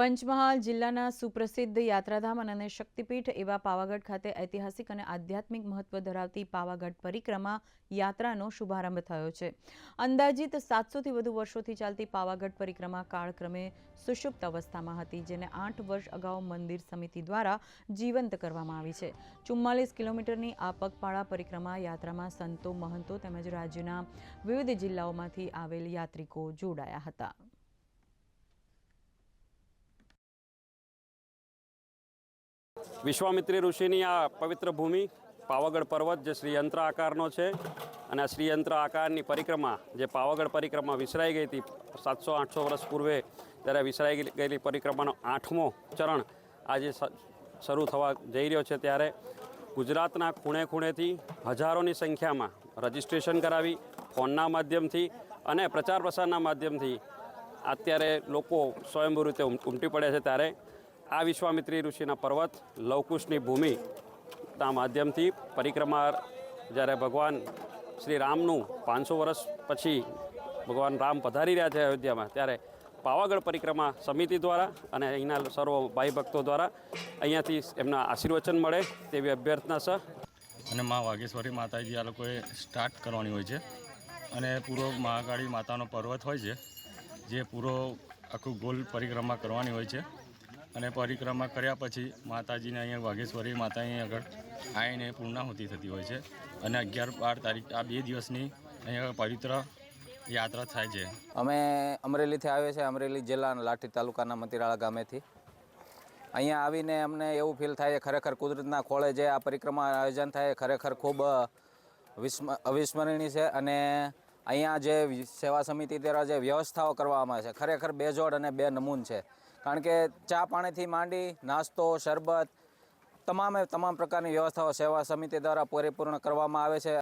પંચમહાલ જિલ્લાના સુપ્રસિદ્ધ યાત્રાધામ અને શક્તિપીઠ એવા પાવાગઢ ખાતે ઐતિહાસિક અને આધ્યાત્મિક મહત્વ ધરાવતી પાવાગઢ પરિક્રમા યાત્રાનો શુભારંભ થયો છે. અંદાજિત સાતસોથી વધુ વર્ષોથી ચાલતી પાવાગઢ પરિક્રમા કાળક્રમે સુષુપ્ત અવસ્થામાં હતી, જેને આઠ વર્ષ અગાઉ મંદિર સમિતિ દ્વારા જીવંત કરવામાં આવી છે. ચુમ્માલીસ કિલોમીટરની આ પગપાળા પરિક્રમા યાત્રામાં સંતો, મહંતો તેમજ રાજ્યના વિવિધ જિલ્લાઓમાંથી આવેલ યાત્રિકો જોડાયા હતા. વિશ્વામિત્રી ઋષિની આ પવિત્ર ભૂમિ પાવાગઢ પર્વત જે શ્રીયંત્ર આકારનો છે અને આ શ્રીયંત્ર આકારની પરિક્રમા જે પાવાગઢ પરિક્રમા વિસરાઈ ગઈ હતી સાતસો આઠસો વર્ષ પૂર્વે ત્યારે વિસરાઈ ગયેલી- પરિક્રમાનો આઠમો ચરણ આજે શરૂ થવા જઈ રહ્યો છે ત્યારે ગુજરાતના ખૂણે ખૂણેથી હજારોની સંખ્યામાં રજિસ્ટ્રેશન કરાવી ફોનના માધ્યમથી અને પ્રચાર પ્રસારના માધ્યમથી અત્યારે લોકો સ્વયંભૂ રીતે ઉમટી પડે છે ત્યારે આ વિશ્વામિત્રી ઋષિના પર્વત લવકુશની ભૂમિ ના માધ્યમથી પરિક્રમા જ્યારે ભગવાન શ્રી રામનું પાંચસો વર્ષ પછી ભગવાન રામ પધારી રહ્યા છે અયોધ્યામાં, ત્યારે પાવાગઢ પરિક્રમા સમિતિ દ્વારા અને અહીંના સર્વ ભાઈ ભક્તો દ્વારા અહીંયાથી એમના આશીર્વચન મળે તેવી અભ્યર્થના છે અને મા વાઘેશ્વરી માતાજી આ લોકોએ સ્ટાર્ટ કરવાની હોય છે. અને પૂરો મહાકાળી માતાનો પર્વત હોય છે, જે પૂરો આખું ગોલ પરિક્રમા કરવાની હોય છે. અને પરિક્રમા કર્યા પછી માતાજીને અહીંયા વાઘેશ્વરી માતા અહીં આગળ આવીને પૂર્ણાહુતિ થતી હોય છે. અને અગિયાર બાર તારીખ, આ બે દિવસની અહીંયા પવિત્ર યાત્રા થાય છે. અમે અમરેલીથી આવ્યા છે અમરેલી જિલ્લાના લાઠી તાલુકાના મતિરાળા ગામેથી. અહીંયા આવીને અમને એવું ફીલ થાય ખરેખર કુદરતના ખોળે જે આ પરિક્રમા આયોજન થાય ખરેખર ખૂબ વિસ્મ, અવિસ્મરણીય છે અને અહીંયા જે સેવા સમિતિ દ્વારા જે વ્યવસ્થાઓ કરવામાં આવે છે, ખરેખર બેજોડ અને બે નમૂન છે. કારણ કે ચા પાણીથી માંડી, નાસ્તો, શરબત, તમામે તમામ પ્રકારની વ્યવસ્થાઓ સેવા સમિતિ દ્વારા પરિપૂર્ણ કરવામાં આવે છે.